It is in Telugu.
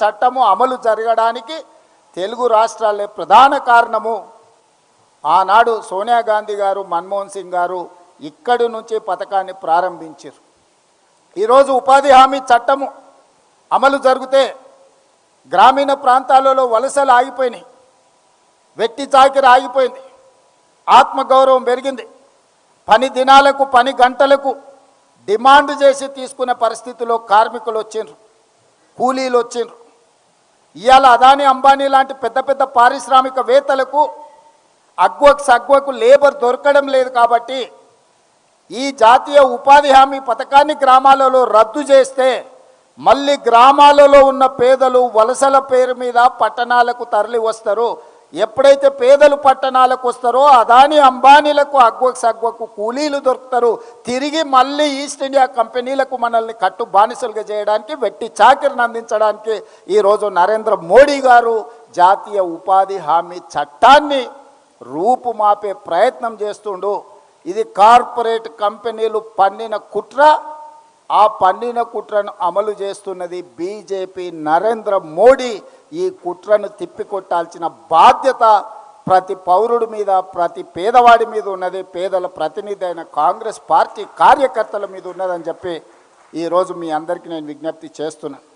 చట్టము అమలు జరగడానికి తెలుగు రాష్ట్రాలే ప్రధాన కారణము. ఆనాడు సోనియా గాంధీ గారు మన్మోహన్ సింగ్ గారు ఇక్కడి నుంచి పథకాన్ని ప్రారంభించారు. ఈరోజు ఉపాధి హామీ చట్టము అమలు జరిగితే గ్రామీణ ప్రాంతాలలో వలసలు ఆగిపోయినాయి. వెట్టి చాకిరి ఆగిపోయింది. ఆత్మగౌరవం పెరిగింది. పని దినాలకు పని గంటలకు డిమాండ్ చేసి తీసుకునే పరిస్థితిలో కార్మికులు వచ్చిండ్రు. కూలీలు వచ్చిండ్రు. ఇవాళ అదాని అంబానీ లాంటి పెద్ద పెద్ద పారిశ్రామికవేత్తలకు అగ్వకు సగ్వకు లేబర్ దొరకడం లేదు కాబట్టి ఈ జాతీయ ఉపాధి హామీ పథకాన్ని గ్రామాలలో రద్దు చేస్తే మళ్ళీ గ్రామాలలో ఉన్న పేదలు వలసల పేరు మీద పట్టణాలకు తరలి వస్తారు ఎప్పుడైతే పేదలు పట్టణాలకు వస్తారో అదాని అంబానీలకు అగ్వకు సగ్వకు కూలీలు దొరుకుతారు. తిరిగి మళ్ళీ ఈస్ట్ ఇండియా కంపెనీలకు మనల్ని కట్టు బానిసలుగా చేయడానికి వెట్టి చాకిరిని అందించడానికి ఈరోజు నరేంద్ర మోడీ గారు జాతీయ ఉపాధి హామీ చట్టాన్ని రూపుమాపే ప్రయత్నం చేస్తుండు. ఇది కార్పొరేట్ కంపెనీలు పన్నిన కుట్ర. ఆ పన్నిన కుట్రను అమలు చేస్తున్నది బీజేపీ నరేంద్ర మోడీ. ఈ కుట్రను తిప్పికొట్టాల్సిన బాధ్యత ప్రతి పౌరుడి మీద ప్రతి పేదవాడి మీద ఉన్నది. పేదల ప్రతినిధి అయిన కాంగ్రెస్ పార్టీ కార్యకర్తల మీద ఉన్నదని చెప్పి ఈరోజు మీ అందరికీ నేను విజ్ఞప్తి చేస్తున్నాను